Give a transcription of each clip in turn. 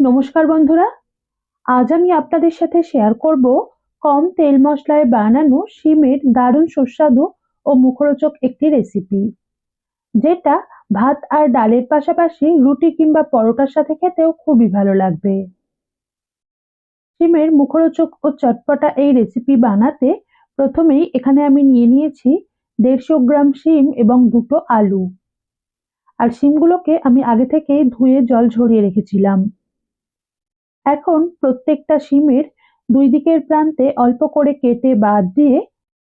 নমস্কার বন্ধুরা। আজ আমি আপনাদের সাথে শেয়ার করব কম তেল মশলায় বানানো শিমের দারুণ সুস্বাদু ও মুখরোচক একটি রেসিপি যেটা ভাত আর ডালের পাশাপাশি রুটি কিংবা পরোটার সাথে খেতেও খুবই ভালো লাগবে। শিমের মুখরোচক ও চটপটা এই রেসিপি বানাতে প্রথমেই এখানে আমি নিয়ে নিয়েছি দেড়শো গ্রাম শিম এবং দুটো আলু। আর শিমগুলোকে আমি আগে থেকেই ধুয়ে জল ঝরিয়ে রেখেছিলাম। এখন প্রত্যেকটা শিমের দুই দিকের প্রান্তে অল্প করে কেটে বাদ দিয়ে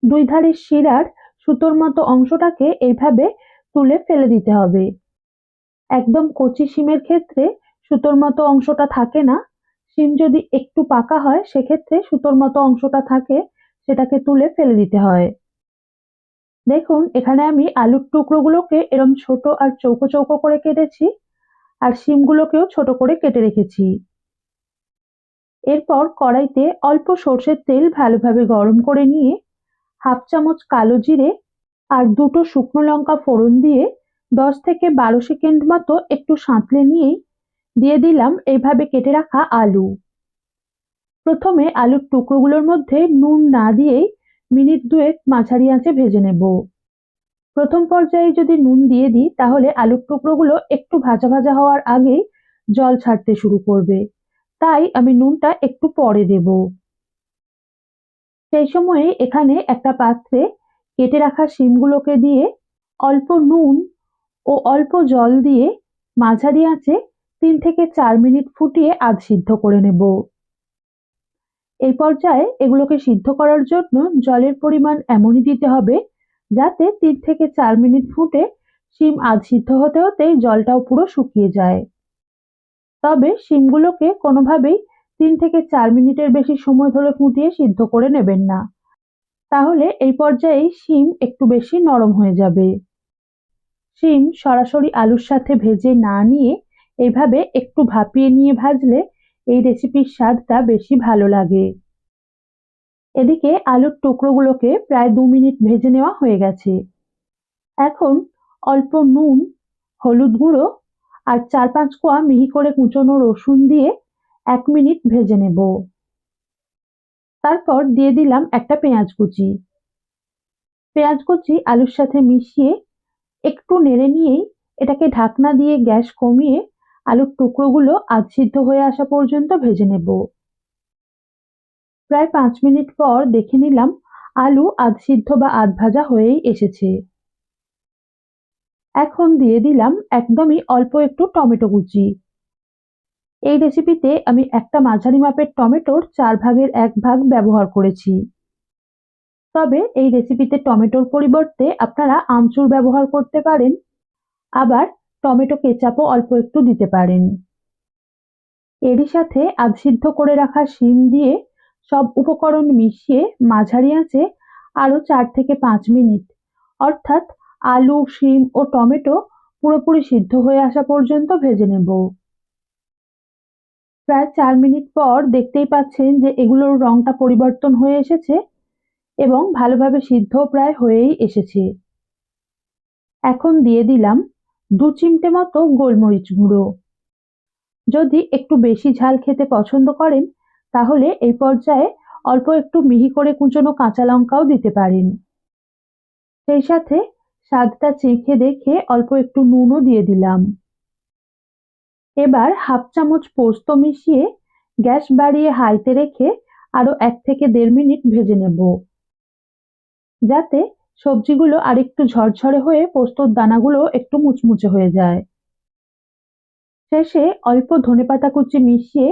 দুই ধারের শিরার সুতোর মতো অংশটাকে এইভাবে তুলে ফেলে দিতে হবে। একদম কচি শিমের ক্ষেত্রে সুতোর মতো অংশটা থাকে না। শিম যদি একটু পাকা হয়, সেক্ষেত্রে সুতোর মতো অংশটা থাকে, সেটাকে তুলে ফেলে দিতে হয়। দেখুন, এখানে আমি আলুর টুকরোগুলোকে এরম ছোট আর চৌকো চৌকো করে কেটেছি, আর শিমগুলোকেও ছোট করে কেটে রেখেছি। এরপর কড়াইতে অল্প সর্ষের তেল ভালোভাবে গরম করে নিয়ে হাফ চামচ কালো জিরে আর দুটো শুকনো লঙ্কা ফোড়ন দিয়ে দশ থেকে বারো সেকেন্ড মতো একটু সাঁতলে নিয়েই দিয়ে দিলাম এইভাবে কেটে রাখা আলু। প্রথমে আলুর টুকরোগুলোর মধ্যে নুন না দিয়েই মিনিট দুয়েক মাঝারি আঁচে ভেজে নেব। প্রথম পর্যায়ে যদি নুন দিয়ে দিই তাহলে আলুর টুকরোগুলো একটু ভাজা ভাজা হওয়ার আগেই জল ছাড়তে শুরু করবে। তাই আমি নুনটা একটু পরে দেব। সেই সময়ে এখানে একটা পাত্রে কেটে রাখা শিমগুলোকে দিয়ে অল্প নুন ও অল্প জল দিয়ে মাঝারি আঁচে তিন থেকে চার মিনিট ফুটিয়ে আধ সিদ্ধ করে নেব। এই পর্যায়ে এগুলোকে সিদ্ধ করার জন্য জলের পরিমাণ এমনই দিতে হবে যাতে তিন থেকে চার মিনিট ফুটে শিম আধ সিদ্ধ হতে হতেই জলটাও পুরো শুকিয়ে যায়। তবে শিমগুলোকে কোনোভাবেই তিন থেকে চার মিনিটের বেশি সময় ধরে ফুটিয়ে সিদ্ধ করে নেবেন না। তাহলে এই পর্যায়েই শিম একটু বেশি নরম হয়ে যাবে। শিম সরাসরি আলুর সাথে ভেজে না নিয়ে এইভাবে একটু ভাপিয়ে নিয়ে ভাজলে এই রেসিপির স্বাদটা বেশি ভালো লাগে। এদিকে আলুর টুকরোগুলোকে প্রায় দু মিনিট ভেজে নেওয়া হয়ে গেছে। এখন অল্প নুন, হলুদ গুঁড়ো আর চার পাঁচ কোয়া মিহি করে কুচোনো রসুন দিয়ে এক মিনিট ভেজে নেব। তারপর দিয়ে দিলাম একটা পেঁয়াজ কুচি। পেঁয়াজ কুচি আলুর সাথে মিশিয়ে একটু নেড়ে নিয়েই এটাকে ঢাকনা দিয়ে গ্যাস কমিয়ে আলুর টুকরোগুলো আধ সিদ্ধ হয়ে আসা পর্যন্ত ভেজে নেব। প্রায় পাঁচ মিনিট পর দেখে নিলাম আলু আধ সিদ্ধ বা আধ ভাজা হয়েই এসেছে। এখন দিয়ে দিলাম একদমই অল্প একটু টমেটো কুচি। এই রেসিপিতে আমি একটা মাঝারি মাপের টমেটোর চার ভাগের এক ভাগ ব্যবহার করেছি। তবে এই রেসিপিতে টমেটোর পরিবর্তে আপনারা আমচুর ব্যবহার করতে পারেন, আবার টমেটো কেচাপও অল্প একটু দিতে পারেন। এরই সাথে আধ সিদ্ধ করে রাখা শিম দিয়ে সব উপকরণ মিশিয়ে মাঝারি আঁচে আরও চার থেকে পাঁচ মিনিট, অর্থাৎ আলু, শিম ও টমেটো পুরোপুরি সিদ্ধ হয়ে আসা পর্যন্ত ভেজে নেব। প্রায় চার মিনিট পর দেখতেই পাচ্ছেন যে এগুলোর রংটা পরিবর্তন হয়ে এসেছে এবং ভালোভাবে সিদ্ধ প্রায় হয়েই এসেছে। এখন দিয়ে দিলাম দু চিমটে মতো গোলমরিচ গুঁড়ো। যদি একটু বেশি ঝাল খেতে পছন্দ করেন, তাহলে এই পর্যায়ে অল্প একটু মিহি করে কুচনো কাঁচা লঙ্কাও দিতে পারেন। সেই সাথে স্বাদটা চেখে দেখে অল্প একটু নুনও দিয়ে দিলাম। এবার হাফ চামচ পোস্ত মিশিয়ে গ্যাস বাড়িয়ে হাইতে রেখে আরও এক থেকে দেড় মিনিট ভেজে নেব। যাতে সবজিগুলো আরেকটু ঝরঝরে হয়ে পোস্তর দানাগুলো একটু মুচমুচে হয়ে যায়। শেষে অল্প ধনেপাতা কুচি মিশিয়ে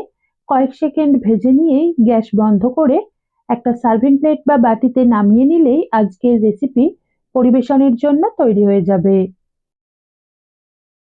কয়েক সেকেন্ড ভেজে নিয়েই গ্যাস বন্ধ করে একটা সার্ভিং প্লেট বা বাটিতে নামিয়ে নিলেই আজকের রেসিপি পরিবেশনের জন্য তৈরি হয়ে যাবে।